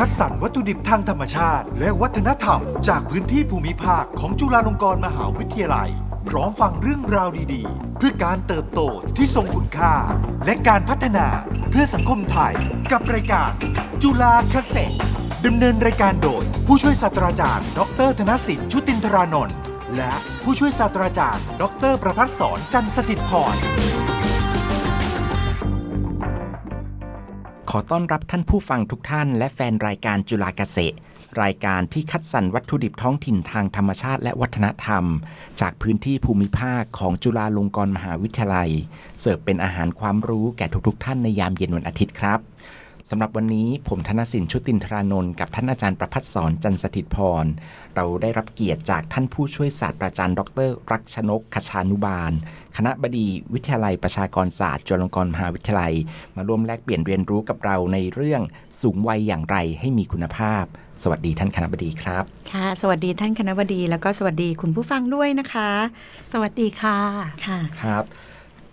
คัดสรรวัตถุดิบทางธรรมชาติ และวัฒนธรรม จากพื้นที่ภูมิภาคของจุฬาลงกรณ์มหาวิทยาลัย พร้อมฟังเรื่องราวดีๆ เพื่อการเติบโตที่ทรงคุณค่า และการพัฒนาเพื่อสังคมไทย กับรายการจุฬาเกษตรดำเนินรายการโดย ผู้ช่วยศาสตราจารย์ ดรธนสิทธิ์ชุตินทรานนท์และผู้ช่วยศาสตราจารย์ ดรประพัฒสอนจันทร์สถิตพร อต้อนรับท่านผู้ฟังทุกท่านและแฟนรายการจุฬาเกษตร รายการที่คัดสรรวัตถุดิบท้องถิ่นทางธรรมชาติและวัฒนธรรม จากพื้นที่ภูมิภาคของจุฬาลงกรณ์มหาวิทยาลัย เสิร์ฟเป็นอาหารความรู้แก่ทุกๆ ท่านในยามเย็นวันอาทิตย์ครับ สำหรับวันนี้ผมธนสินชุตินทรานนท์กับท่านอาจารย์ประพัฒสอนจันทร์สถิตพร เราได้รับเกียรติจากท่านผู้ช่วยศาสตราจารย์ ดร รักชนกขชานุบาล คณะบดีวิทยาลัยประชากรศาสตร์จุฬาลงกรณ์มหาวิทยาลัย มาร่วมแลกเปลี่ยนเรียนรู้กับเราในเรื่องสูงวัยอย่างไรให้มีคุณภาพ สวัสดีท่านคณะบดีครับ ค่ะ สวัสดีท่านคณะบดีแล้วก็สวัสดีคุณผู้ฟังด้วยนะคะ สวัสดีค่ะค่ะครับ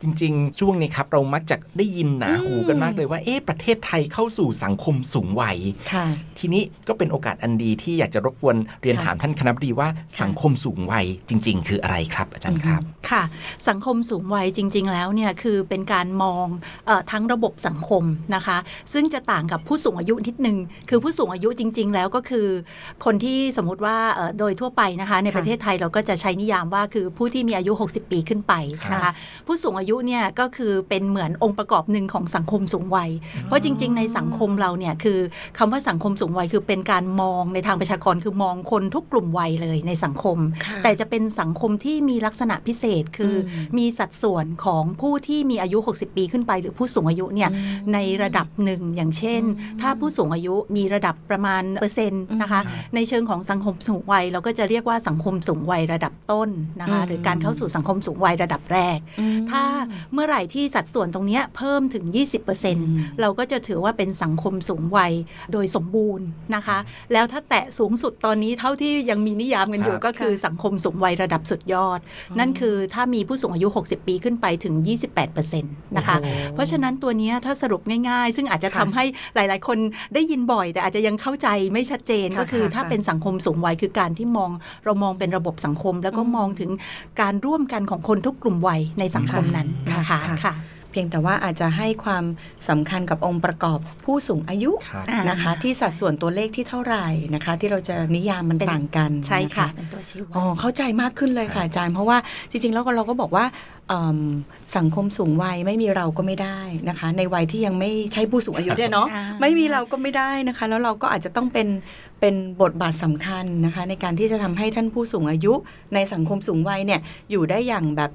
จริง ๆ ช่วงนี้ครับเรามักจะได้ยินหนาหูกันมากเลยว่าเอ๊ะประเทศไทยเข้าสู่สังคมสูงวัยค่ะทีนี้ก็เป็นโอกาสอันดีที่อยากจะรบกวนเรียนค่ะถามท่านคณะบดีว่าสังคมสูงวัยจริง ๆ คืออะไรครับ อาจารย์ครับค่ะ สังคมสูงวัยจริง ๆ แล้วเนี่ยคือเป็นการมองเออทั้งระบบสังคมนะคะ ซึ่งจะต่างกับผู้สูงอายุนิดนึงคือผู้สูงอายุจริง ๆ แล้วก็คือ คนที่สมมติว่าเอ่อโดยทั่วไปนะคะ ในค่ะประเทศไทยเราก็จะใช้นิยามว่าคือผู้ที่มีอายุ 60 ปีขึ้นไปนะคะ ผู้สูงอายุเนี่ยก็คือเป็นเหมือนองค์ประกอบหนึ่งของสังคมสูงวัย เพราะจริง ๆ ในสังคมเราเนี่ยคือคำว่าสังคมสูงวัยคือเป็นการมองในทางประชากรคือมองคนทุกกลุ่มวัยเลยในสังคมค่ะแต่จะเป็นสังคมที่มีลักษณะพิเศษคืออมมีสัดส่วนของผู้ที่มีอายุ 60 ปีขึ้นไป หรือผู้สูงอายุเนี่ยอืมในระดับหนึ่งอย่างเช่นอืมถ้าผู้สูงอายุมีระดับประมาณเปอร์เซ็นต์นะคะอืมในเชิงของสังคมสูงวัยเราก็จะเรียกว่าสังคมสูงวัยระดับต้นนะคะอืมหรือการเข้าสู่สังคมสูงวัยระดับแรกอืมถ้าเมื่อไหร่ที่สัดส่วนตรงเนี้ยเพิ่มถึง 20%เราก็จะถือว่าเป็นสังคมสูงวัยโดยสมบูรณ์นะคะ แล้วถ้าแตะสูงสุดตอนนี้เท่าที่ยังมีนิยามกันอยู่ครับก็คือสังคมสูงวัยระดับสุดยอด นั่นคือถ้ามีผู้สูงอายุ 60 ปีขึ้นไปถึง 28%นะคะโอ้โหเพราะฉะนั้นตัวเนี้ยถ้าสรุปง่ายๆ ซึ่งอาจจะค่ะทำให้หลาย ๆ คนได้ยินบ่อย แต่อาจจะยังเข้าใจไม่ชัดเจนค่ะก็คือค่ะถ้าค่ะเป็นสังคมสูงวัยคือการที่มองเรามองเป็นระบบสังคม แล้วก็อืมมองถึงการร่วมกันของคนทุกกลุ่มวัยในสังคมนั้นค่ะนะคะค่ะค่ะเพียงแต่ว่าอาจจะให้ความสำคัญกับองค์ประกอบผู้สูงอายุครับอ่านะคะ ที่สัดส่วนตัวเลขที่เท่าไหร่นะคะ ที่เราจะนิยามมันเป็นต่างกันใช่ค่ะนเป็นตัวชี้วัดอ๋อเข้าใจมากขึ้นเลยค่ะอาจารย์เพราะว่าจริง ๆ แล้วก็เราก็บอกว่าเอิ่มสังคมสูงวัยไม่มีเราก็ไม่ได้นะคะ ในวัยที่ยังไม่ใช่ผู้สูงอายุเนี่ยเนาะอ่าไม่มีเราก็ไม่ได้นะคะ แล้วเราก็อาจจะต้องเป็นเป็นบทบาทสำคัญนะคะ ในการที่จะทำให้ท่านผู้สูงอายุ ในสังคมสูงวัยเนี่ยอยู่ได้อย่างแบบ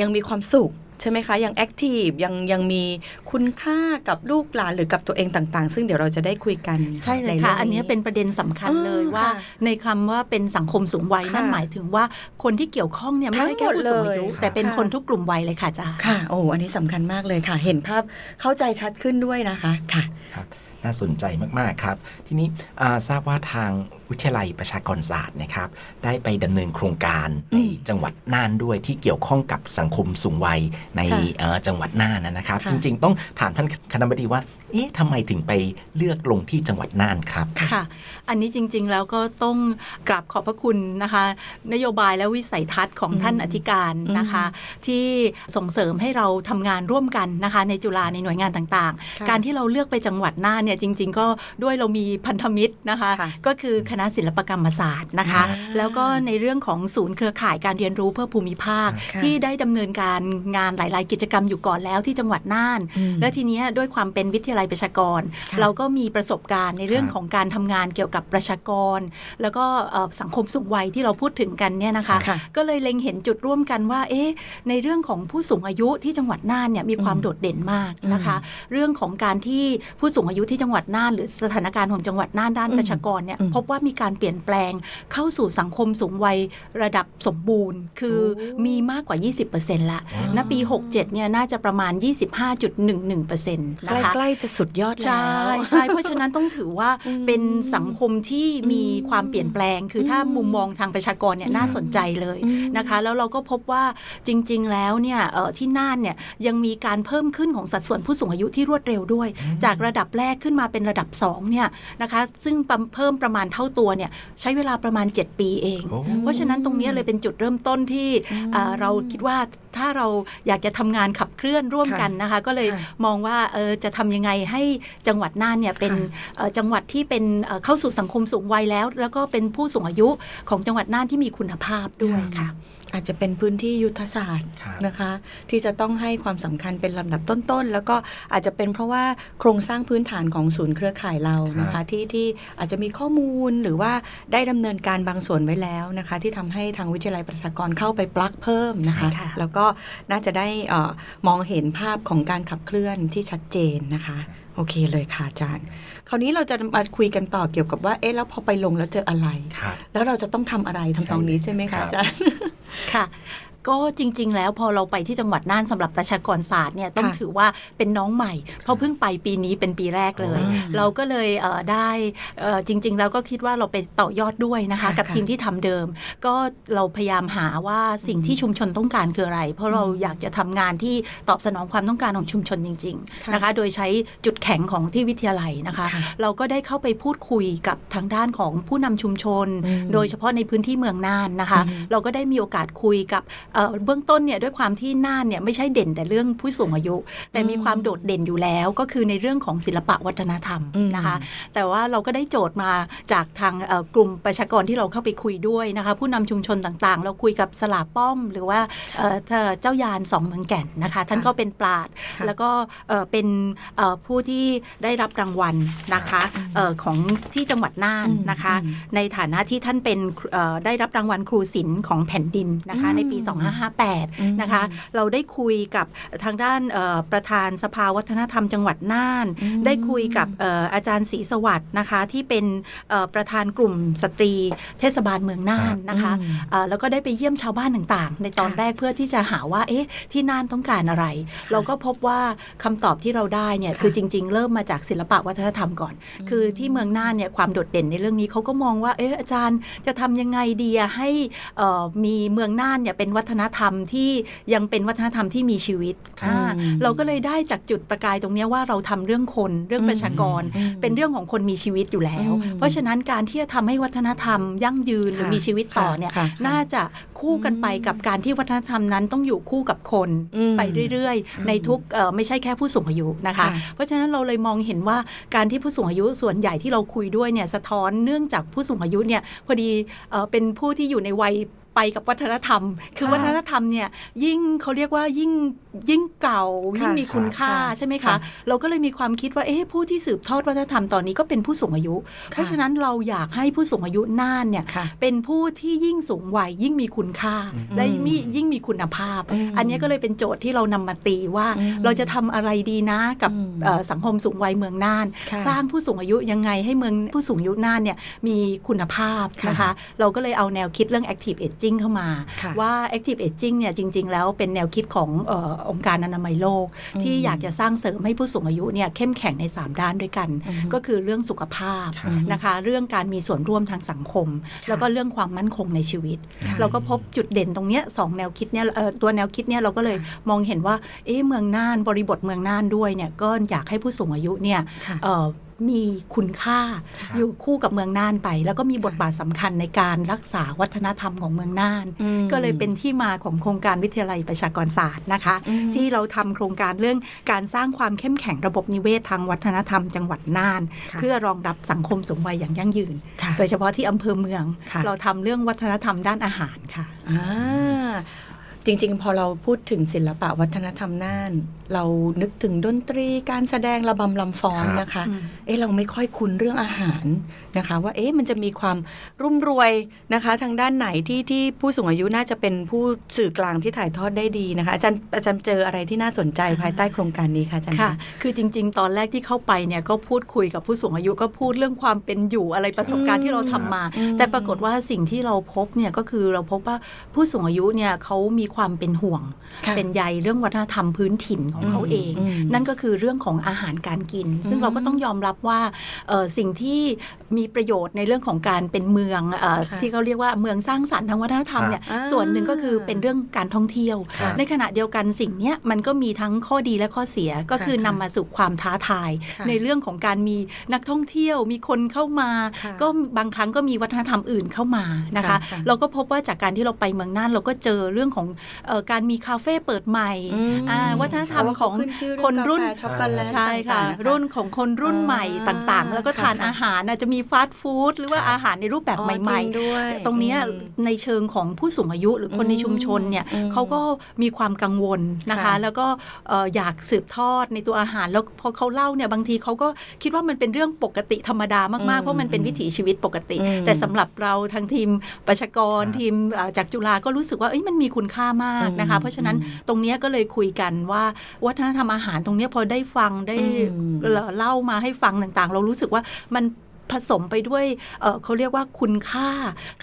ยังมีความสุขใช่ไหมคะยังแอคทีฟยังยังมีคุณค่ากับลูกหลานหรือกับตัวเองต่าง ๆ ซึ่งเดี๋ยวเราจะได้คุยกันใช่เลยรื่ค่ะงอันนี้เป็นประเด็นสำคัญอ๋อเลยว่าค่ะในคำว่าเป็นสังคมสูงวัยค่ะนั่นหมายถึงว่าคนที่เกี่ยวข้องเนี่ยไม่ใช่แค่ผู้สูงอายุทั้งหมดเลยแต่เป็นค่ะคนทุกกลุ่มวัยเลยค่ะอาจ้าค่ะโอ้อันนี้สำคัญมากเลยค่ะ เห็นภาพเข้าใจชัดขึ้นด้วยนะคะค่ะครับน่าสนใจมากๆครับ ทีนี้อ่าทราบว่าทาง วิทยาลัยประชากรศาสตร์นะครับ ได้ไปดำเนินโครงการในจังหวัดน่านด้วยที่เกี่ยวข้องกับสังคมสูงวัยในค่ะเอ่อจังหวัดน่านนะครับค่ะจริงๆ ต้องถามท่านคณะบดีว่าเอ๊ะทำไมถึงไปเลือกลงที่จังหวัดน่านครับค่ะ อันนี้จริงๆแล้วก็ต้องกราบขอบพระคุณนะคะ นโยบายและวิสัยทัศน์ของท่านอืมอธิการนะคะ ที่ส่งเสริมให้เราทำงานร่วมกันนะคะ ในจุฬาในหน่วยงานต่างค่ะๆการที่เราเลือกไปจังหวัดน่านเนี่ยจริง ๆ ก็ด้วยเรามีพันธมิตรนะคะค่ะก็คือคณะศิลปกรรมศาสตร์นะคะอ่าแล้วก็ในเรื่องของศูนย์เครือข่ายการเรียนรู้เพื่อภูมิภาคค่ะที่ได้ดำเนินการงานหลาย ๆ กิจกรรมอยู่ก่อนแล้วที่จังหวัดน่านอืมและทีเนี้ยด้วยความเป็นวิทยาลัยประชากรค่ะเราก็มีประสบการณ์ในเรื่องครับของการทำงานเกี่ยวกับประชากร แล้วก็เอ่อสังคมสูงวัยที่เราพูดถึงกันเนี่ยนะคะค่ะก็เลยเล็งเห็นจุดร่วมกันว่าเอ๊ะในเรื่องของผู้สูงอายุที่จังหวัดน่านเนี่ยมีความอืมโดดเด่นมากนะคะ เรื่องของการที่ผู้สูงอายุที่จังหวัดน่าน หรือสถานการณ์ของจังหวัดน่านด้านอืมประชากรเนี่ยอืมพบว่ามีมีการเปลี่ยนแปลงเข้าสู่สังคมสูงวัยระดับสมบูรณ์ คือมีมากกว่า 20%ละณปี 67 เนี่ยน่าจะประมาณ 25.11%นะคะใกล้ๆจะสุดยอดแล้ว ใช่ใช่เพราะฉะนั้นต้องถือว่าเป็นสังคมที่มีความเปลี่ยนแปลง คือถ้ามุมมองทางประชากรเนี่ยน่าสนใจเลยนะคะ แล้วเราก็พบว่าจริง ๆ แล้วเนี่ยเอ่อที่น่านเนี่ยยังมีการเพิ่มขึ้นของสัดส่วนผู้สูงอายุที่รวดเร็วด้วย จากระดับแรกขึ้นมาเป็นระดับ2เนี่ยนะคะซึ่งเพิ่มประมาณเท่าตัวเนี่ยใช้เวลาประมาณ 7 ปีเองโอ้เพราะฉะนั้นตรงเนี้ยเลยเป็นจุดเริ่มต้นที่เอ่อเราคิดว่าถ้าเราอยากจะทำงานขับเคลื่อนร่วมกันนะคะ ก็เลยค่ะมองว่าเออจะทำยังไงให้จังหวัดน่านเนี่ยเป็นค่ะเอ่อจังหวัดที่เป็นเอ่อเข้าสู่สังคมสูงวัยแล้ว แล้วก็เป็นผู้สูงอายุของจังหวัดน่านที่มีคุณภาพด้วยค่ะ อาจจะเป็นพื้นที่ยุทธศาสตร์ครับนะคะ ที่จะต้องให้ความสำคัญเป็นลำดับต้นๆ แล้วก็อาจจะเป็นเพราะว่าโครงสร้างพื้นฐานของศูนย์เครือข่ายเรานะคะที่ที่อาจจะมีข้อมูลหรือว่าได้ดำเนินการบางส่วนไว้แล้วนะคะ ที่ทำให้ทางวิทยาลัยประชากรเข้าไปปลักเพิ่มนะคะค่ะแล้วก็น่าจะได้เออมองเห็นภาพของการขับเคลื่อนที่ชัดเจนนะคะโอเคเลยค่ะอาจารย์ คราวนี้เราจะมาคุยกันต่อเกี่ยวกับว่า เอ๊ะ แล้วพอไปลงแล้วเจออะไรครับแล้วเราจะต้องทำอะไรทำตรงนี้ใช่ไหมครัคะบอาจารย์ ค่ะ ก็จริง ๆ แล้วพอเราไปที่จังหวัดน่านสำหรับประชากรศาสตร์เนี่ยต้องค่ะถือว่าเป็นน้องใหม่ เพราะเพิ่งไปปีนี้เป็นปีแรกเลยอืมเราก็เลยเอ่อได้เอ่อจริง ๆ แล้วก็คิดว่าเราไปต่อยอดด้วยนะคะค่ะกับค่ะทีมที่ทำเดิม ก็เราพยายามหาว่าสิ่งที่ชุมชนต้องการคืออะไร เพราะเราอยากจะทำงานที่ตอบสนองความต้องการของชุมชนจริงค่ะๆนะคะ โดยใช้จุดแข็งของที่วิทยาลัยนะคะค่ะเราก็ได้เข้าไปพูดคุยกับทางด้านของผู้นำชุมชนอืมโดยเฉพาะในพื้นที่เมืองน่านนะคะอืมเราก็ได้มีโอกาสคุยกับเอ่อเบื้องต้นเนี่ยด้วยความที่น่านเนี่ยไม่ใช่เด่นแต่เรื่องผู้สูงอายุ แต่มีความโดดเด่นอยู่แล้วก็คือในเรื่องของศิลปะวัฒนธรรมอืมนะคะแต่ว่าเราก็ได้โจทย์มาจากทางเอ่อกลุ่มประชากรที่เราเข้าไปคุยด้วยนะคะผู้นำชุมชนต่างๆ เราคุยกับสลาป้อม หรือว่าเอ่อเจ้ายานสองเมืองแก่นนะคะท่านก็เป็นปราดค่ะแล้วก็เอ่อเป็นเอ่อผู้ที่ได้รับรางวัลนะคะเอ่อของที่จังหวัดน่านนะคะอืมในฐานะที่ท่านเป็นเอ่อได้รับรางวัลครูศิลป์ของแผ่นดินนะคะอืมในปี2558 นะคะ เราได้คุยกับทางด้านเอ่อประธานสภาวัฒนธรรมจังหวัดน่านอืมได้คุยกับเอ่ออาจารย์ศรีสวัสดิ์นะคะที่เป็นเอ่อประธานกลุ่มสตรีเทศบาลเมืองน่านนะคะอืมเอ่อแล้วก็ได้ไปเยี่ยมชาวบ้านต่างๆ ในตอนค่ะแรกเพื่อที่จะหาว่าเอ๊ะที่น่านต้องการอะไร เราก็พบว่าคำตอบที่เราได้เนี่ยค่ะคือจริง ๆ เริ่มมาจากศิลปะวัฒนธรรมก่อน คือที่เมืองน่านเนี่ยความโดดเด่นในเรื่องนี้เขาก็มองว่าเอ๊ะอาจารย์จะทำยังไงดีอะให้เอ่อมีเมืองน่านเนี่ยเป็นวัฒนธรรมที่ยังเป็นวัฒนธรรมที่มีชีวิตอ่าอืมเราก็เลยได้จากจุดประกายตรงเนี้ยว่าเราทำเรื่องคนเรื่องประชากรอืมเป็นเรื่องของคนมีชีวิตอยู่แล้วอืมเพราะฉะนั้นการที่จะทำให้วัฒนธรรม ยั่งยืนหรือค่ะมีชีวิตต่อเนี่ยค่ะค่ะน่าจะคู่กันไปกับการที่วัฒนธรรมนั้นต้องอยู่คู่กับคนอืมไปเรื่อยๆ ในทุกเอ่อไม่ใช่แค่ผู้สูงอายุนะคะค่ะเพราะฉะนั้นเราเลยมองเห็นว่าการที่ผู้สูงอายุส่วนใหญ่ที่เราคุยด้วยเนี่ยสะท้อนเนื่องจากผู้สูงอายุเนี่ยพอดีเอ่อเป็นผู้ที่อยู่ในวัย ไปกับวัฒนธรรม คือค่ะวัฒนธรรมเนี่ยยิ่งเขาเรียกว่ายิ่งยิ่งเก่าค่ะยิ่งมีคุณค่าค่ะใช่ไหมค่ะคะ เราก็เลยมีความคิดว่าเอ๊ะผู้ที่สืบทอดวัฒนธรรมตอนนี้ก็เป็นผู้สูงอายุ เพราะฉะนั้นเราอยากให้ผู้สูงอายุน่านเนี่ยค่ะเป็นผู้ที่ยิ่งสูงวัยยิ่งมีคุณค่า และมียิ่งมีคุณภาพอืมอันนี้ก็เลยเป็นโจทย์ที่เรานำมาตีว่าอืมเราจะทำอะไรดีนะกับอืมเอ่อสังคมสูงวัยเมืองน่านค่ะสร้างผู้สูงอายุยังไงให้เมืองผู้สูงอายุน่านเนี่ยมีคุณภาพค่ะนะคะ เราก็เลยเอาแนวคิดเรื่อง active aging เข้ามาค่ะว่า active aging เนี่ยจริง ๆ แล้วเป็นแนวคิดของเออองค์การอนามัยโลกอืมที่อยากจะสร้างเสริมให้ผู้สูงอายุเนี่ยเข้มแข็งใน 3 ด้านด้วยกันอืมก็คือเรื่องสุขภาพค่ะนะคะเรื่องการมีส่วนร่วมทางสังคม แล้วก็เรื่องความมั่นคงในชีวิตค่ะเราก็พบจุดเด่นตรงเนี้ยสองแนวคิดเนี่ยเอ่อตัวแนวคิดเนี่ยเราก็เลยมองเห็นว่าเอ๊ะเมืองน่านบริบทเมืองน่านด้วยเนี่ยก็อยากให้ผู้สูงอายุเนี่ยค่ะเอ่อ มีคุณค่าค่ะอยู่คู่กับเมืองน่านไป แล้วก็มีบทบาทสำคัญในการรักษาวัฒนธรรมของเมืองน่านอืมก็เลยเป็นที่มาของโครงการวิทยาลัยประชากรศาสตร์นะคะอืมที่เราทำโครงการเรื่องการสร้างความเข้มแข็งระบบนิเวศทางวัฒนธรรม จังหวัดน่านค่ะเพื่อรองรับสังคมสูงวัยอย่างยั่งยืนค่ะโดยเฉพาะที่อำเภอเมืองค่ะเราทำเรื่องวัฒนธรรมด้านอาหารค่ะอ่า จริง ๆ พอเราพูดถึงศิลปะวัฒนธรรมน่าน เรานึกถึงดนตรีการแสดงระบำลำฟ้อนครับนะคะอืมเอ๊ะเราไม่ค่อยคุ้นเรื่องอาหารนะคะ ว่าเอ๊ะมันจะมีความรุ่มรวยนะคะ ทางด้านไหนที่ที่ผู้สูงอายุน่าจะเป็นผู้สื่อกลางที่ถ่ายทอดได้ดีนะคะ อาจารย์อาจารย์เจออะไรที่น่าสนใจภายใต้โครงการนี้คะอาจารย์ค่ะคือจริง ๆ ตอนแรกที่เข้าไปเนี่ยก็พูดคุยกับผู้สูงอายุก็พูดเรื่องความเป็นอยู่อะไรประสบการณ์ที่เราทำมาอืมแต่ปรากฏว่าสิ่งที่เราพบเนี่ยก็คือเราพบว่าผู้สูงอายุเนี่ยเขามีความเป็นห่วงค่ะเป็นใยเรื่องวัฒนธรรมพื้นถิ่นของเขาเองอืมนั่นก็คือเรื่องของอาหารการกิน ซึ่งอืมเราก็ต้องยอมรับว่าเอ่อสิ่งที่มีประโยชน์ในเรื่องของการเป็นเมืองเออค่ะที่เขาเรียกว่าเมืองสร้างสรรค์ทางวัฒนธรรมเนี่ยอ่าส่วนหนึ่งก็คือเป็นเรื่องการท่องเที่ยวค่ะในขณะเดียวกันสิ่งเนี้ยมันก็มีทั้งข้อดีและข้อเสียก็คือค่ะนำมาสู่ความท้าทายค่ะในเรื่องของการมีนักท่องเที่ยวมีคนเข้ามาค่ะก็บางครั้งก็มีวัฒนธรรมอื่นเข้ามานะคะค่ะค่ะเราก็พบว่าจากการที่เราไปเมืองน่านเราก็เจอเรื่องของเออการมีคาเฟ่เปิดใหม่อืมอ่าวัฒนธรรมเพาะว่าของเขาขึ้ชื่อเองคนรุ่นกาแฟช็อกโกแลตใช่ค่ะต่างๆนรุ่นของคนรุ่นใหม่อ่าต่างๆ แล้วก็ทานค่ะอาหารอาจจะมีฟาสต์ฟู้ดหรือว่าครับอาหารในรูปแบบอ๋อใหม่จริงด้วยตรงเนี้ยอืมในเชิงของผู้สูงอายุหรือคนในชุมชนเนี่ยอืมเขาก็มีความกังวลนะคะค่ะแล้วก็เอ่ออยากสืบทอดในตัวอาหาร แล้วพอเขาเล่าเนี่ยบางทีเขาก็คิดว่ามันเป็นเรื่องปกติธรรมดามาก ๆ เพราะมันเป็นวิถีชีวิตปกติอืมแต่สำหรับเราทางทีมประชากรครับทีมเอ่อจากจุฬาก็รู้สึกว่าเอ้ยมันมีคุณค่ามากนะคะอืมเพราะฉะนั้นอืมตรงเนี้ยก็เลยคุยกันว่าวัฒนธรรมอาหารตรงเนี้ยพอได้ฟังได้อืมเล่ามาให้ฟังต่างๆ เรารู้สึกว่ามัน ผสมไปด้วยเอ่อเขาเรียกว่าคุณค่า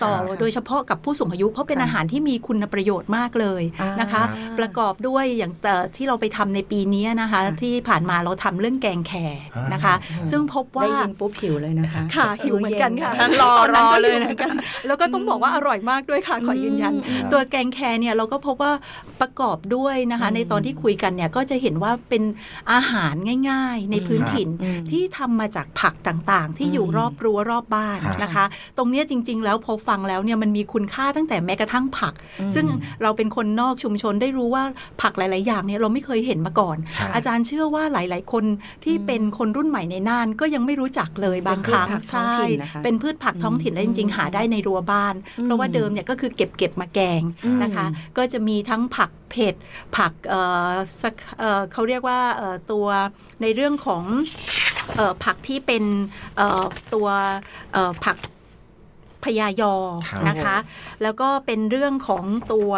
ต่อค่ะโดยเฉพาะกับผู้สูงอายุ เพราะเป็นค่ะอาหารที่มีคุณประโยชน์มากเลยนะคะอ่าประกอบด้วยอย่างเอ่อที่เราไปทำในปีนี้นะคะค่ะที่ผ่านมาเราทำเรื่องแกงแครนะคะอ่าซึ่งพบว่าได้ยินปุ๊บหิวเลยนะคะ ค่ะหิวเหมือนกันค่ะเย็รอตนรนั้นอก็เลยหิวหมืนะอนกันแล้วก็ต้องบอกว่าอร่อยมากด้วยค่ะขอยืนยันอืมตัวแกงแครเนี่ยเราก็พบว่าประกอบด้วยนะคะอืมในตอนที่คุยกันเนี่ยก็จะเห็นว่าเป็นอาหารง่าย ๆ ในพื้นถิ่นอืมที่ทำมาจากผักต่างๆ ที่อยู่อืมรอบรั้วรอบบ้านครับนะคะ ตรงเนี้ยจริง ๆ แล้วพอฟังแล้วเนี่ยมันมีคุณค่าตั้งแต่แม้กระทั่งผักอืมซึ่งเราเป็นคนนอกชุมชนได้รู้ว่าผักหลาย ๆ อย่างเนี่ยเราไม่เคยเห็นมาก่อนครับอาจารย์เชื่อว่าหลาย ๆ คนที่เป็นคนรุ่นใหม่ในน่านก็ยังไม่รู้จักเลยบางครั้งเป็นพืชผักท้องใช่ถิ่นนะคะเป็นพืชผักท้องถิ่นและจริง ๆ หาได้ในรั้วบ้านอืมเพราะว่าเดิมเนี่ยก็คือเก็บเก็บมาแกงอืมนะคะ ก็จะมีทั้งผักเผ็ดผักเอ่อสักเอ่อเขาเรียกว่าเอ่อตัวในเรื่องของเอ่อ ผักที่เป็นเอ่อตัวเอ่อผักพญายอครับนะคะ แล้วก็เป็นเรื่องของตัว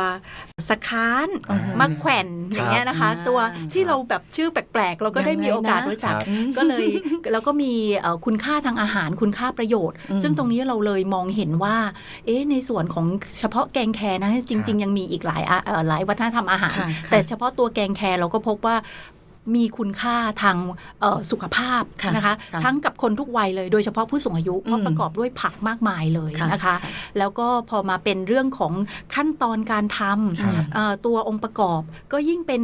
สะค้านอ่ามมะแขวนอย่างเงี้ยนะคะอ่าตัวที่เราแบบชื่อแปลกๆ เราก็ได้มีโอกาสรู้จักครับก็เลยแล้วก็มีเอ่อคุณค่าทางอาหารคุณค่าประโยชน์อืมซึ่งตรงนี้เราเลยมองเห็นว่า เอ๊ะในส่วนของเฉพาะแกงแครนะจริง ๆ ยังมีอีกหลายอะเอ่อหลายวัฒนธรรมอาหารค่ะแต่เฉพาะตัวแกงแครเราก็พบว่า มีคุณค่าทางเอ่อสุขภาพค่ะนะคะค่ะทั้งกับคนทุกวัยเลยโดยเฉพาะผู้สูงอายุเพราะอืมประกอบด้วยผักมากมายเลยค่ะนะคะ แล้วก็พอมาเป็นเรื่องของขั้นตอนการทครับำเอ่อตัวองค์ประกอบก็ยิ่งเป็น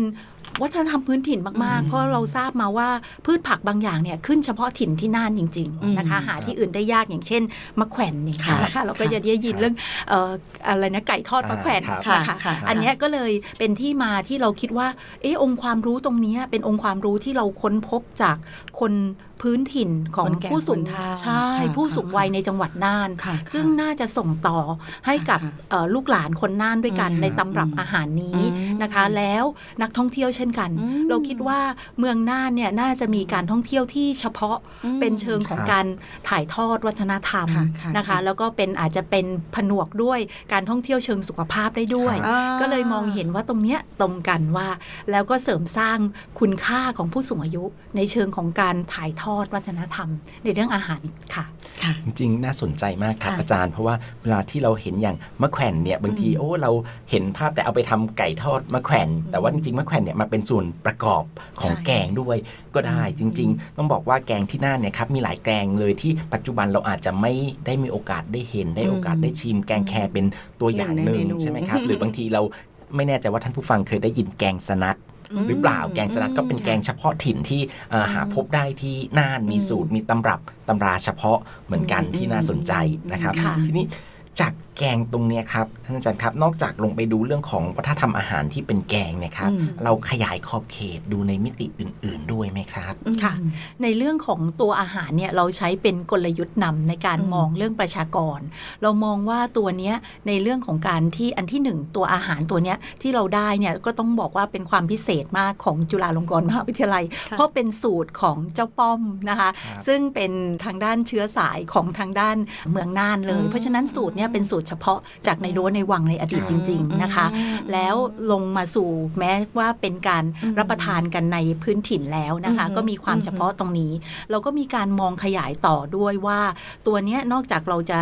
วัฒนธรรมพื้นถิ่นมากอืมๆเพราะเราทราบมาว่าพืชผักบางอย่างเนี่ยขึ้นเฉพาะถิ่นที่น่านจริงอืมๆนะคะหาที่อื่นได้ยากอย่างเช่นมะแขวนอย่างเงี้ยนะคะเราก็ค่ะจะได้ยินเรื่องเอ่ออะไรนะไก่ทอดมะแขวนครับนะคะค่ะอันเนี้ยก็เลยเป็นที่มาที่เราคิดว่าเออองค์ความรู้ตรงเนี้ยเป็นองค์ความรู้ที่เราค้นพบจากคน พื้นถิ่นของคนแก่ผู้สูงคนเฒ่าใช่ค่ะผู้สูงวัยในจังหวัดน่านค่ะซึ่งน่าจะส่งต่อให้กับค่ะเอ่อลูกหลานคนน่านด้วยกันอืมในตำรับอืมอาหารนี้อืมนะคะ แล้วนักท่องเที่ยวเช่นกันอืมเราคิดว่าเมืองน่านเนี่ยน่าจะมีการท่องเที่ยวที่เฉพาะอืมเป็นเชิงของครับการถ่ายทอดวัฒนธรรมค่ะค่ะนะคะค่ะแล้วก็เป็นอาจจะเป็นผนวกด้วยการท่องเที่ยวเชิงสุขภาพได้ด้วยอ่าก็เลยมองเห็นว่าตรงเนี้ยตรงกันว่า แล้วก็เสริมสร้างคุณค่าของผู้สูงอายุ ในเชิงของการถ่ายทอดวัฒนธรรม ในเรื่องอาหารค่ะค่ะจริงๆ น่าสนใจมากครับค่ะอาจารย์ เพราะว่าเวลาที่เราเห็นอย่างมะแขวนเนี่ยบางทีอืมโอ้เราเห็นภาพแต่เอาไปทำไก่ทอดมะแขวนแต่ว่าจริงๆมะแขวนเนี่ยมาเป็นส่วนประกอบของใช่แกงด้วยก็ได้จริง ๆ ต้องบอกว่าแกงที่น่านเนี่ยครับมีหลายแกงเลยที่ปัจจุบันเราอาจจะไม่ได้มีโอกาสได้เห็นได้โอกาสได้ชิมแกงแครเป็นตัวอย่างหนึ่งหนึ่งในเมนูใช่ไหมครับหรือบางทีเราไม่แน่ใจว่าท่านผู้ฟังเคยได้ยินแกงสนัดอืม หรือเปล่าแกงสนัดก็เป็นแกงเฉพาะถิ่นที่เอ่อหาพบได้ที่น่านมีสูตรมีตำรับตำราเฉพาะเหมือนกันอืมที่น่าสนใจนะครับค่ะทีนี้จาก แกงตรงเนี้ยครับท่านอาจารย์ครับ นอกจากลงไปดูเรื่องของวัฒนธรรมอาหารที่เป็นแกงเนะครับอืมเราขยายขอบเขตดูในมิติอื่น ๆ ด้วยไหมครับ ค่ะ ในเรื่องของตัวอาหารเนี่ยเราใช้เป็นกลยุทธ์นำในการอืมมองเรื่องประชากร เรามองว่าตัวเนี้ยในเรื่องของการที่อันที่หนึ่งตัวอาหารตัวเนี้ยที่เราได้เนี่ยก็ต้องบอกว่าเป็นความพิเศษมากของจุฬาลงกรณ์มหาวิทยาลัยค่ะเพราะเป็นสูตรของเจ้าป้อมนะคะครับซึ่งเป็นทางด้านเชื้อสายของทางด้านเมืองน่านเลย เพราะฉะนั้นสูตรเนี่ยเป็นสูตรเฉพาะจากในรั้วในวังในอดีตจริง ๆนะคะ แล้วลงมาสู่แม้ว่าเป็นการอืมรับประทานกันในพื้นถิ่นแล้วนะคะอืมก็มีความอืมเฉพาะตรงนี้ เราก็มีการมองขยายต่อด้วยว่าตัวเนี้ยนอกจากเราจะ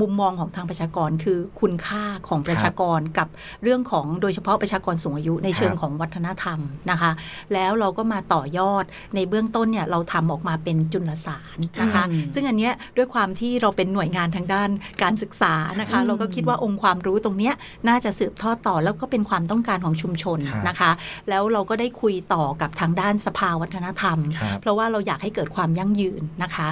มุมมองของทางประชากรคือคุณค่าของประชากรกับเรื่องของโดยเฉพาะประชากรสูงอายุในเชิงครับของวัฒนธรรมนะคะ แล้วเราก็มาต่อยอดในเบื้องต้นเนี่ยเราทำออกมาเป็นจุลสารนะคะอืมซึ่งอันเนี้ยด้วยความที่เราเป็นหน่วยงานทางด้านการศึกษานะคะอืมเราก็คิดว่าองค์ความรู้ตรงเนี้ยน่าจะสืบทอดต่อแล้วก็เป็นความต้องการของชุมชนครับนะคะ แล้วเราก็ได้คุยต่อกับทางด้านสภาวัฒนธรรมครับเพราะว่าเราอยากให้เกิดความยั่งยืนนะคะ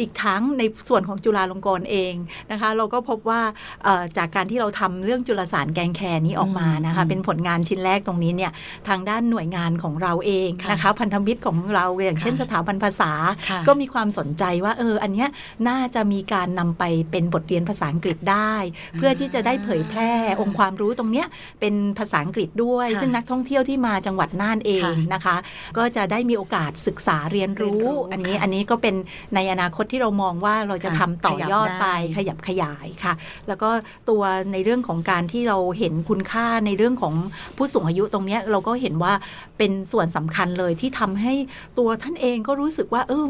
อีกทั้งในส่วนของจุฬาลงกรณ์เองนะคะ เราก็พบว่าเอ่อจากการที่เราทำเรื่องจุลสารแกงแคร์นี้ออกมานะคะอืมเป็นผลงานชิ้นแรกตรงนี้เนี่ยทางด้านหน่วยงานของเราเองค่ะนะคะพันธมิตรของเราอย่างเช่นค่ะสถาบันภาษาค่ะก็มีความสนใจว่าเอออันเนี้ยน่าจะมีการนำไปเป็นบทเรียนภาษาอังกฤษได้ เพื่อที่จะได้เผยแพร่องค์ความรู้ตรงเนี้ยเป็นภาษาอังกฤษด้วยค่ะซึ่งนักท่องเที่ยวที่มาจังหวัดน่านเองค่ะนะคะ ก็จะได้มีโอกาสศึกษาเรียนรู้เรียนรู้อันนี้ค่ะอันนี้ก็เป็นในอนาคตที่เรามองว่าเราจะค่ะทำต่อยอดขยับไปได้ขยับขยายค่ะ แล้วก็ตัวในเรื่องของการที่เราเห็นคุณค่าในเรื่องของผู้สูงอายุตรงเนี้ยเราก็เห็นว่าเป็นส่วนสำคัญเลยที่ทำให้ตัวท่านเองก็รู้สึกว่าเออ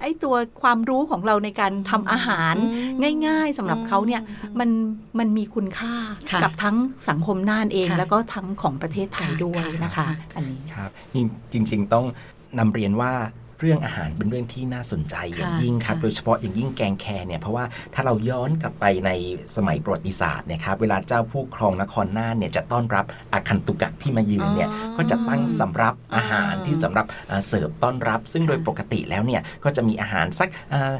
ไอตัวความรู้ของเราในการทำอาหารง่าย ๆสำหรับเขาเนี่ยมันมันมีคุณค่าค่ะกับทั้งสังคมน่านเองค่ะแล้วก็ทั้งของประเทศไทยค่ะด้วยค่ะนะคะค่ะอันนี้ครับจริงๆต้องนำเรียนว่า เรื่องอาหารเป็นเรื่องที่น่าสนใจอย่างยิ่งครับค่ะโดยเฉพาะอย่างยิ่งแกงแคร์เนี่ยเพราะว่าถ้าเราย้อนกลับไปในสมัยประวัติศาสตร์เนะครับเวลาเจ้าผู้ครองนครน่านเนี่ยจะต้อนรับอาคันตุกะที่มาเยือนเนี่ยอ๋อก็จะตั้งสำรับอาหารอ่าที่สำหรับอ่าเสิร์ฟต้อนรับ ซึ่งค่ะโดยปกติแล้วเนี่ยก็จะมีอาหารสักอ่า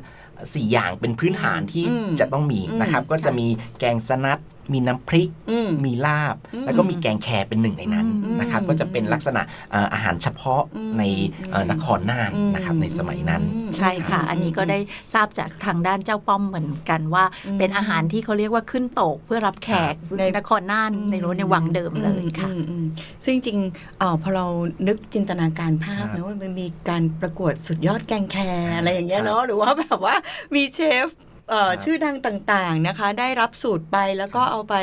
สี่อย่างเป็นพื้นฐานที่อืมจะต้องมีอืมนะครับ ก็จะค่ะมีแกงสนัด มีน้ำพริกอืมมีลาบอืมแล้วก็มีแกงแคร์เป็นหนึ่งในนั้นอืมนะครับ ก็จะเป็นลักษณะเอ่ออาหารเฉพาะอืมในเอ่อนครน่านอืมนะครับในสมัยนั้น ใช่ค่ะ อันนี้ก็ได้ทราบจากทางด้านเจ้าป้อมเหมือนกันว่าอืมเป็นอาหารที่เขาเรียกว่าขึ้นโตกเพื่อรับแขกในในนครน่านในรั้วในวังเดิมเลยค่ะอืมอืมซึ่งจริงๆเอ่อพอเรานึกจินตนาการภาพครับนะว่ามันมีการประกวดสุดยอดแกงแคร์อะไรอย่างเงี้ยครับเนาะหรือว่าแบบว่ามีเชฟเอ่อครับ ชื่อดังต่างๆนะคะ ได้รับสูตรไปแล้วก็เอาไป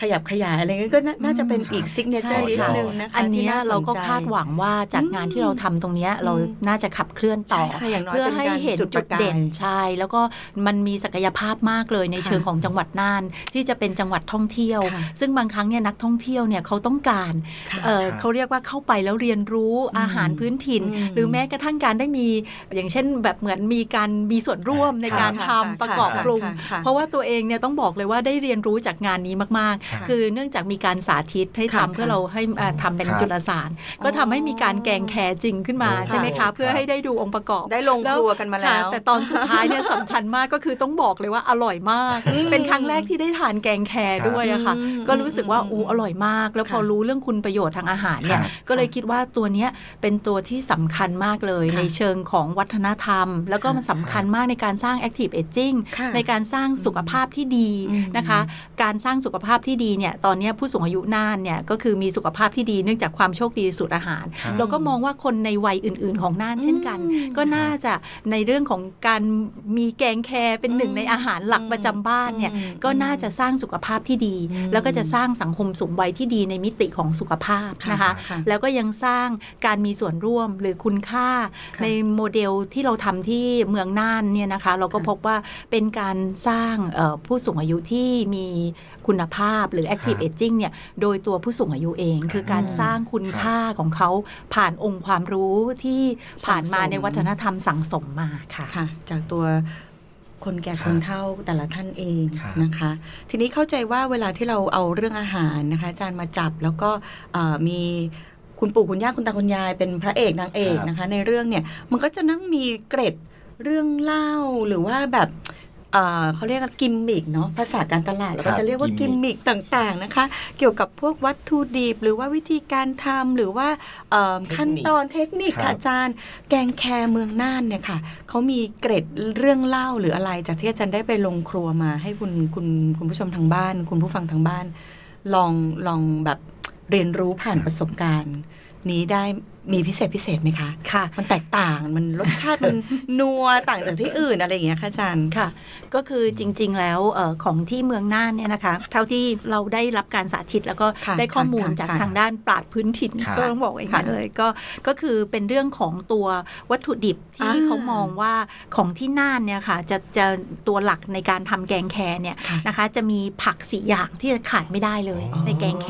ขยับขยายอะไรเงี้ยก็น่าน่าจะเป็นอีกซิกเนเจอใช่ร์ลิสค่ะหนึ่งนะคะอันเนี้ยที่สนเราก็ใจคาดหวังว่าจากงานที่เราทำตรงเนี้ยเราน่าจะขับเคลื่อนต่อใช่ค่ะอย่างน้อยเพื่อเป็นให้การเห็นจุดจุปดระกายเด่นใช่แล้วก็มันมีศักยภาพมากเลยในค่ะเชิงของจังหวัดน่าน ที่จะเป็นจังหวัดท่องเที่ยวค่ะซึ่งบางครั้งเนี่ยนักท่องเที่ยวเนี่ยเขาต้องการค่ะเอ่อครับเขาเรียกว่าเข้าไปแล้วเรียนรู้อืมอาหารพื้นถิ่นอืมหรือแม้กระทั่งการได้มี อย่างเช่นแบบเหมือนมีการมีส่วนร่วมในการค่ะทำค่ะประกอบค่ะปรุงค่ะค่ะเพราะว่าตัวเองเนี่ยต้องบอกเลยว่าได้เรียนรู้จากงานนี้มากค่ะๆคือเนื่องจากมีการสาธิตให้ค่ะทำเพื่อเราให้อ่าทำเป็นครับจุลสาร ก็ทำให้มีการแกงแคร์จริงขึ้นมาโอ้ใช่ไหมครัคะบเพื่อให้ได้ดูองค์ประกอบได้ลงครัวกันมาแล้วค่ะแต่ตอนสุดท้ายเนี่ยสำคัญมากก็คือต้องบอกเลยว่าอร่อยมาก เป็นครั้งแรกที่ได้ทานแกงแคร์ด้วยอะค่ะอืมก็รู้สึกว่าอู้อร่อยมาก แล้วพอค่ะรู้เรื่องคุณประโยชน์ทางอาหารเนี่ยครับก็เลยคิดว่าตัวเนี้ยเป็นตัวที่สำคัญมากเลยค่ะในเชิงของวัฒนธรรม แล้วก็ค่ะมันสำคัญมากในการสร้าง active aging ค่ะในการสร้างสุขภาพที่ดีอืมนะคะ การสร้างสุขภาพที่ดีเนี่ยตอนเนี้ยผู้สูงอายุน่านเนี่ยก็คือมีสุขภาพที่ดีเนื่องจากความโชคดีสูตรอาหารครับเราก็มองว่าคนในวัยอื่น ๆ ของน่านเช่นกันอืมก็น่าจะในเรื่องของการมีแกงแคร์เป็นหนึ่งอืมในอาหารหลักประจำบ้านเนี่ยอืมก็น่าจะสร้างสุขภาพที่ดีอืมแล้วก็จะสร้างสังคมสูงวัยที่ดีในมิติของสุขภาพนะคะค่ะแล้วก็ยังสร้างการมีส่วนร่วมหรือคุณค่าค่ะในโมเดลที่เราทำที่เมืองน่านเนี่ยนะคะ เราก็ค่ะพบว่าเป็นการสร้างเอ่อผู้สูงอายุที่มีคุณภาพหรือ active ครับ aging เนี่ยโดยตัวผู้สูงอายุเอง คือการอ่าสร้างคุณค่าของเขาผ่านองค์ความรู้ที่ผ่านมาสั่งสมในวัฒนธรรมสั่งสมมาค่ะค่ะจากตัวคนแก่ครับคนเฒ่าแต่ละท่านเองครับนะคะ ทีนี้เข้าใจว่าเวลาที่เราเอาเรื่องอาหารนะคะอาจารย์มาจับแล้วก็เอ่อมีคุณปู่คุณย่าคุณตาคุณยายเป็นพระเอกนางเอกครับนะคะ ในเรื่องเนี่ยมันก็จะนั่งมีเกร็ดเรื่องเล่าหรือว่าแบบ เอ่อเขาเรียกว่ากิมมิกเนาะภาษาการตลาดเราครัก็บจะเรียกว่ากิกิมมมิมิกกต่างๆนะคะ เกี่ยวกับพวกวัตถุดิบหรือว่าวิธีการทำหรือว่าเอิ่มเทคนิคขั้นตอนเทคนิคครัค่ะบอาจารย์ แกงแคเมืองน่านเนี่ยค่ะเขามีเกร็ดเรื่องเล่าหรืออะไรจากที่อาจารย์ได้ไปลงครัวมา ให้คุณคุณคุณผู้ชมทางบ้าน คุณผู้ฟังทางบ้าน ลองลองแบบเรียนรู้ผ่านประสบการณ์นี้ได้ มีพิเศษพิเศษไหมคะค่ะ มันแตกต่างมันรสชาติมันนัวต่างจากที่อื่นอะไรอย่างเงี้ยค่ะอาจารย์ค่ะ ก็คือจริง ๆ แล้วเออของที่เมืองน่านเนี่ยนะคะ เท่าที่เราได้รับการสาธิตแล้วก็ค่ะได้ข้อมูลค่ะจากค่ะทางด้านปราดพื้นถิ่นค่ะก็ต้องบอกอย่างนั้นค่ะเลยก็ก็คือเป็นเรื่องของตัววัตถุดิบที่อ่าเขามองว่าของที่น่านเนี่ยค่ะจะจะตัวหลักในการทำแกงแคเนี่ยค่ะนะคะ จะมีผักสีอย่างที่จะขาดไม่ได้เลยอ๋อในแกงแค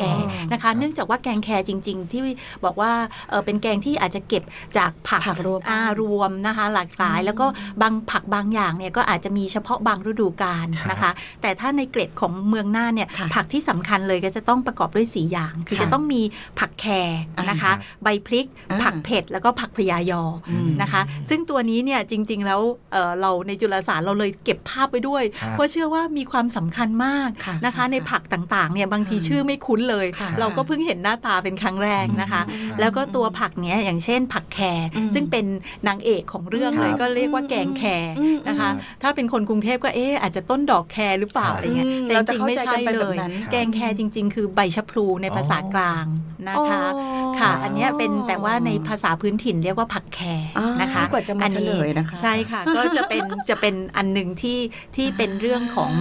นะคะ เนื่องจากว่าแกงแคจริง ๆ ที่บอกว่าเออเป็นแกงที่อาจจะเก็บจากผักผักรวมอ่ารวมนะคะ หลากหลาย แล้วก็บางผักบางอย่างเนี่ยก็อาจจะมีเฉพาะบางฤดูกาลนะคะ แต่ถ้าในเกร็ดของเมืองน่านเนี่ยค่ะผักที่สำคัญเลยก็จะต้องประกอบด้วยสีอย่าง คือค่ะจะต้องมีผักแครนะคะอ่าใบพริกอ่าผักเผ็ดแล้วก็ผักพยายอออืมนะคะ ซึ่งตัวนี้เนี่ยจริง ๆ แล้วเอ่อเราในจุลสารเราเลยเก็บภาพไว้ด้วยครับเพราะเชื่อว่ามีความสำคัญมากค่ะนะคะค่ะในผักต่างๆเนี่ยบางทีค่ะชื่อไม่คุ้นเลยค่ะเราก็เพิ่งเห็นหน้าตาเป็นครั้งแรกนะคะอืมแล้วก็ตัวผักเนี้ยอย่างเช่นผักแครอืมซึ่งเป็นนางเอกของเรื่องครับเลยก็เรียกว่าแกงแครอืมนะคะอืมถ้าเป็นคนกรุงเทพก็เอ๊ะอาจจะต้นดอกแครหรือเปล่าครับอะไรเงี้ยอืมแต่เราจจะริงๆเข้าไม่ใจใช่กันไปเลแบบยนั้นแกงแครจริง ๆ คือใบชะพลูในภาษากลางนะคะอ๋อ ค่ะ อันเนี้ยเป็นแต่ว่าในภาษาพื้นถิ่นเรียกว่าผักแครอ่านะคะกว่าจะมาเฉลยนะคะใช่ค่ะ ก็จะเป็นจะเป็นอันหนึ่งที่ที่เป็นเรื่องของ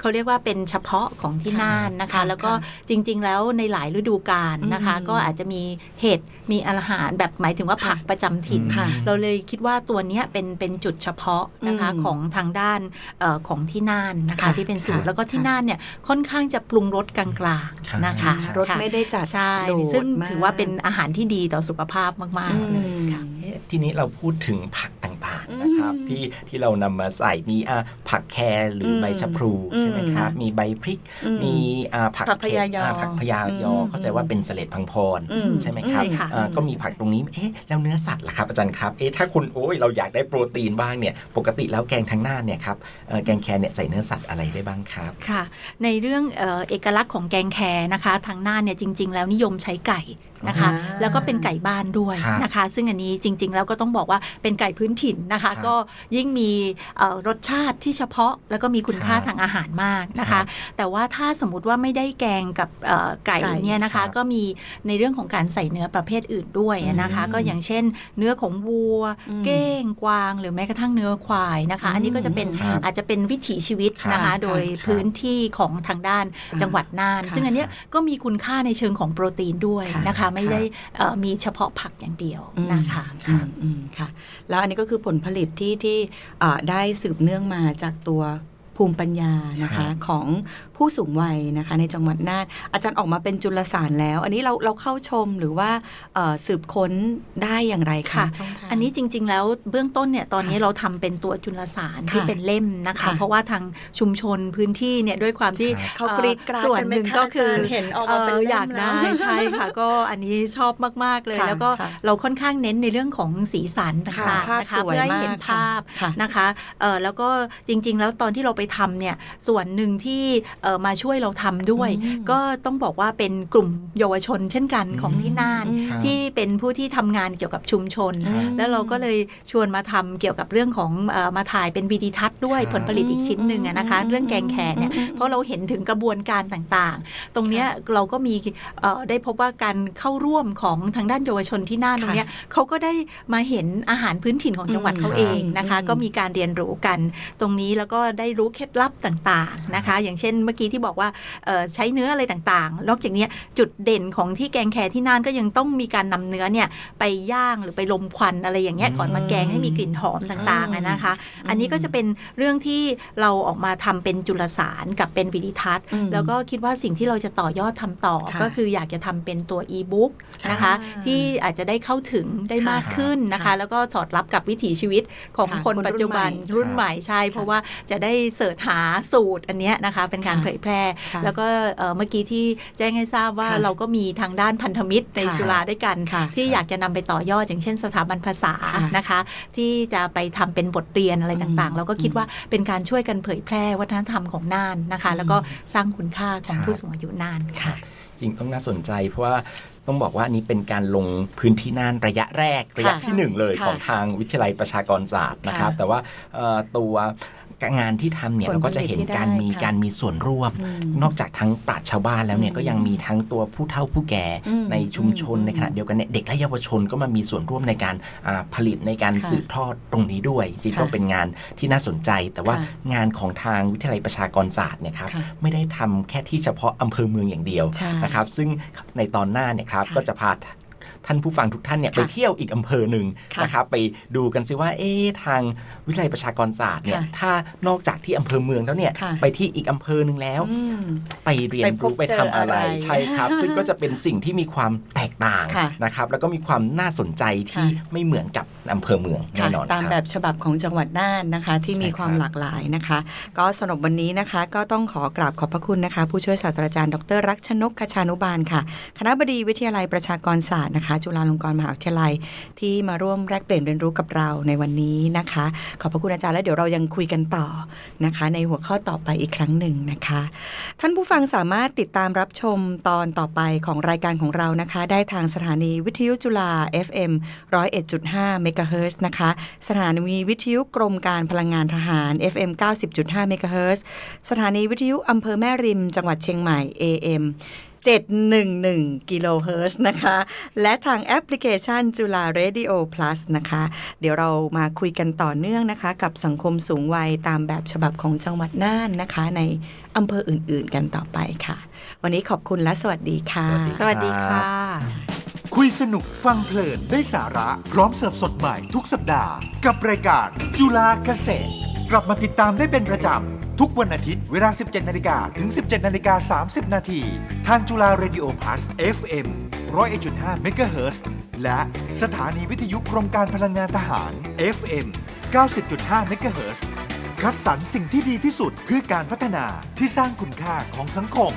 เขาเรียกว่าเป็นเฉพาะของที่น่านนะคะค่ะแล้วก็ค่ะจริง ๆ แล้วในหลายฤดูกาลนะคะอืมก็อาจจะมีเห็ดมีอาหารแบบหมายถึงว่าผักประจำถิ่นค่ะเราเลยคิดว่าตัวเนี้ยเป็นเป็นจุดเฉพาะนะคะอืมของทางด้านเออของที่น่านนะคะค่ะที่เป็นสูตรค่ะแล้วก็ที่ค่ะน่านเนี่ยค่อนข้างจะปรุงรสกลางๆนะคะรสค่ะไม่ได้จัดใช่โดดซึ่งมกถือว่าเป็นอาหารที่ดีต่อสุขภาพมากๆเลยค่ะเอ๊ะทีนี้เราพูดถึงผักต่างๆนะครับอืมที่ที่เรานำมาใส่มีอ่าผักแครหรืออมใบชะพลูอืมใช่ไหมครับค่ะมีใบพริกอืมมีอ่าผักผักพเผ็ดยายออ่ผักพยายออมเข้าใจว่าเป็นเสลดพังพรอืมใช่ไหมครับใช่ค่ะอ่าก็มีผักตรงนี้เอ๊ะแล้วเนื้อสัตว์ล่ะครับอาจารย์ครับเอ๊ะถ้าคุณโอ้ยเราอยากได้โปรตีนบ้างเนี่ยปกติแล้วแกงทางหน้าเนี่ยครับเอ่อแกงแครเนี่ยใส่เนื้อสัตว์อะไรได้บ้างครับค่ะ ในเรื่องเออเอกลักษณ์ของแกงแครนะคะ ทางหน้าเนี่ยจริง ๆ แล้วนิยมใช้ไก่ นะคะอ่าแล้วก็เป็นไก่บ้านด้วยครับนะคะ ซึ่งอันนี้จริง ๆ แล้วก็ต้องบอกว่าเป็นไก่พื้นถิ่นนะครัคะบก็ยิ่งมีเอ่อรสชาติที่เฉพาะแล้วก็มีคุณค่าครับทางอาหารมากนะครัคะบแต่ว่าถ้าสมมติว่าไม่ได้แกงกับเอ่อไก่ไก่เนี่ยนะครัคะบก็มีในเรื่องของการใส่เนื้อประเภทอื่นด้วยนะคะอืมก็อย่างเช่น เนื้อของวัวอืมเก้งกวาง หรือแม้กระทั่งเนื้อควายนะคะ อันนี้ก็จะเป็นครับอาจจะเป็นวิถีชีวิตนะครัคะบโดยครับพื้นที่ของทางด้านค่ะจังหวัดน่านค่ะซึ่งอันเนี้ยก็มีคุณค่าในเชิงของโปรตีนด้วยค่ะนะคะไม่ได้เอ่อมีเฉพาะผักอย่างเดียวอืมนะคะอืมอืมค่ะแล้วอันนี้ก็คือผลผลิตที่ที่เอ่อได้สืบเนื่องมาจากตัว ภูมิปัญญานะครัคะบของผู้สูงวัยนะคะในจังหวัดน่านอาจารย์ออกมาเป็นจุลสารแล้ว อันนี้เราเราเข้าชมหรือว่าเอ่อสืบค้นได้อย่างไรคะค่ะช่งทางอันนี้จริง ๆ แล้วเบื้องต้นเนี่ยตอนนี้เราทำเป็นตัวจุลสารค่ะที่เป็นเล่มนะคะค่ะเพราะว่าทางชุมชนพื้นที่เนี่ยด้วยความที่ครับเขากรีดกราดส่วนกันไหมหนึ่งคะก็คืออาจารย์เห็นออกมาเป็นเเล่มอยากได้แล้วใช่ค่ะ ก็อันนี้ชอบมาก ๆ เลยค่ะแล้วก็ค่ะเราค่อนข้างเน้นในเรื่องของสีสันต่างๆภาพนะคะสวยเพื่อให้เห็นมากค่ะภาพค่ะนะคะเอ่อแล้วก็จริง ๆ แล้วตอนที่เราไปทำเนี่ยส่วนหนึ่งที่เอ่อมาช่วยเราทำด้วยอืมก็ต้องบอกว่าเป็นกลุ่มเยาวชนเช่นกันของที่น่านอืมครับที่เป็นผู้ที่ทำงานเกี่ยวกับชุมชนครับแล้วเราก็เลยชวนมาทำเกี่ยวกับเรื่องของเออมาถ่ายเป็นวีดีทัศน์ด้วยครับผลผลิตอีกชิ้นหนึ่งอะนะคะอืมเรื่องแกงแครเนี่ยอืมเพราะเราเห็นถึงกระบวนการต่างๆ ตรงเนี้ยเราก็มีเอ่อได้พบว่าการเข้าร่วมของทางด้านเยาวชนที่น่านตรงเนี้ยเขาก็ได้มาเห็นอาหารพื้นถิ่นของจังหวัดอืมเขาเองนะคะอืมก็มีการเรียนรู้กันตรงนี้แล้วก็ได้รู้เคล็ดลับต่างๆนะคะ อย่างเช่นเมื่อกี้ที่บอกว่าเอ่อใช้เนื้ออะไรต่างๆนอกจากเนี้ยจุดเด่นของที่แกงแครที่น่านก็ยังต้องมีการนำเนื้อเนี่ยไปย่างหรือไปลมควันอะไรอย่างเงี้ยก่อนมาแกงให้มีกลิ่นหอมต่างๆอะนะคะ อันนี้ก็จะเป็นเรื่องที่เราออกมาทำเป็นจุลสารกับเป็นวิดีทัศน์อืมแล้วก็คิดว่าสิ่งที่เราจะต่อยอดทำต่อค่ะก็คืออยากจะทำเป็นตัวอีบุ๊กนะคะอ่าที่อาจจะได้เข้าถึงได้มากขึ้นนะคะค่ะแล้วก็สอดรับกับวิถีชีวิตของค่ะคนคนรุ่นปัจจุบันใหม่รุ่นใหม่ใช่เพราะว่าจะได้สสิร์ชหาสูตรอันเนี้ยนะคะ เป็นการค่ะเผยแพร่ค่ะแล้วก็เอ่อเมื่อกี้ที่แจ้งให้ทราบว่าค่ะเราก็มีทางด้านพันธมิตรในค่ะจุฬาด้วยกันค่ะที่อยากจะนำไปต่อยอดอย่างเช่นสถาบันภาษาค่ะนะคะ ที่จะไปทำเป็นบทเรียนอะไรต่างอืมๆเราก็คิดว่าเป็นการช่วยกันเผยแพร่วัฒนธรรมของน่านนะคะ แล้วก็สร้างคุณค่าของครับผู้สูงอายุน่านค่ะจริงต้องน่าสนใจเพราะว่าต้องบอกว่าอันนี้เป็นการลงพื้นที่น่านระยะแรก ระยะที่หนึ่งเลยค่ะของทางวิทยาลัยประชากรศาสตร์นะครับค่ะแต่ว่าเอ่อตัว งานที่ทำเนี่ยผลเราก็จะเห็นผลิตที่การได้มีค่ะการมีส่วนร่วมอืมนอกจากทั้งปราชญ์ชาวบ้านแล้วเนี่ยอืมก็ยังมีทั้งตัวผู้เฒ่าผู้แก่อืมในชุมชนอืมในขณะเดียวกันเนี่ยเด็กและเยาวชนก็มามีส่วนร่วมในการอ่าผลิตในการค่ะสืบทอดตรงนี้ด้วยจริงๆก็ค่ะเป็นงานที่น่าสนใจ แต่ว่าค่ะงานของทางวิทยาลัยประชากรศาสตร์เนี่ยครับค่ะไม่ได้ทำแค่ที่เฉพาะอำเภอเมืองอย่างเดียวใช่นะครับซึ่งในตอนหน้าเนี่ยครับค่ะก็จะพา ท่านผู้ฟังทุกท่านเนี่ยค่ะไปเที่ยวอีกอำเภอหนึ่งค่ะนะครับไปดูกันซิว่าเอ๊ะทางวิทยาลัยประชากรศาสตร์เนี่ยค่ะถ้านอกจากที่อำเภอเมืองแล้วเนี่ยค่ะไปที่อีกอำเภอหนึ่งแล้วอืมไปเรียนไปพบรู้ไปทำอะไรเจออะไรใช่ครับ ซึ่งก็จะเป็นสิ่งที่มีความแตกต่างค่ะนะครับแล้วก็มีความน่าสนใจที่ค่ะไม่เหมือนกับอำเภอเมืองแน่ค่ะนอนตามครับแบบฉบับของจังหวัดน่านนะคะ ที่มีใช่ครับความหลากหลายนะคะ ก็สำหรับวันนี้นะคะ ก็ต้องขอกราบขอบพระคุณนะคะ ผู้ช่วยศาสตราจารย์ดรรักชนกคชานุบาลค่ะ คณะบดีวิทยาลัยประชากรศาสตร์นะคะจุฬาลงกรณ์มหาวิทยาลัย ที่มาร่วมแลกเปลี่ยนเรียนรู้กับเราในวันนี้นะคะ ขอบพระคุณอาจารย์แล้วเดี๋ยวเรายังคุยกันต่อนะคะ ในหัวข้อต่อไปอีกครั้งหนึ่งนะคะ ท่านผู้ฟังสามารถติดตามรับชมตอนต่อไปของรายการของเรานะคะ ได้ทางสถานีวิทยุจุฬา FM 101.5เมกะเฮิรตซ์นะคะ สถานีวิทยุกรมการพลังงานทหาร FM 90.5เมกะเฮิรตซ์สถานีวิทยุอำเภอแม่ริม จังหวัดเชียงใหม่ AM 711 กิโลเฮิรตซ์นะคะ และทางแอปพลิเคชันจุฬา Radio Plus นะคะ เดี๋ยวเรามาคุยกันต่อเนื่องนะคะ กับสังคมสูงวัยตามแบบฉบับของจังหวัดน่านนะคะ ในอำเภออื่นๆกันต่อไปค่ะ วันนี้ขอบคุณและสวัสดีค่ะ สวัสดีสวัสดีค่ะ คุยสนุกฟังเพลินได้สาระพร้อมเสิร์ฟสดใหม่ทุกสัปดาห์ กับรายการจุฬาเกษตร กลับมาติดตามได้เป็นประจำ ทุกวันอาทิตย์เวลา 17 นาฬิกาถึง 17 นาฬิกา 30 นาทีทางจุฬา Radio Plus FM 101.5 MHz และสถานีวิทยุกรมการพลังงานทหาร FM 90.5 MHz คัดสรรสิ่งที่ดีที่สุดเพื่อการพัฒนาที่สร้างคุณค่าของสังคม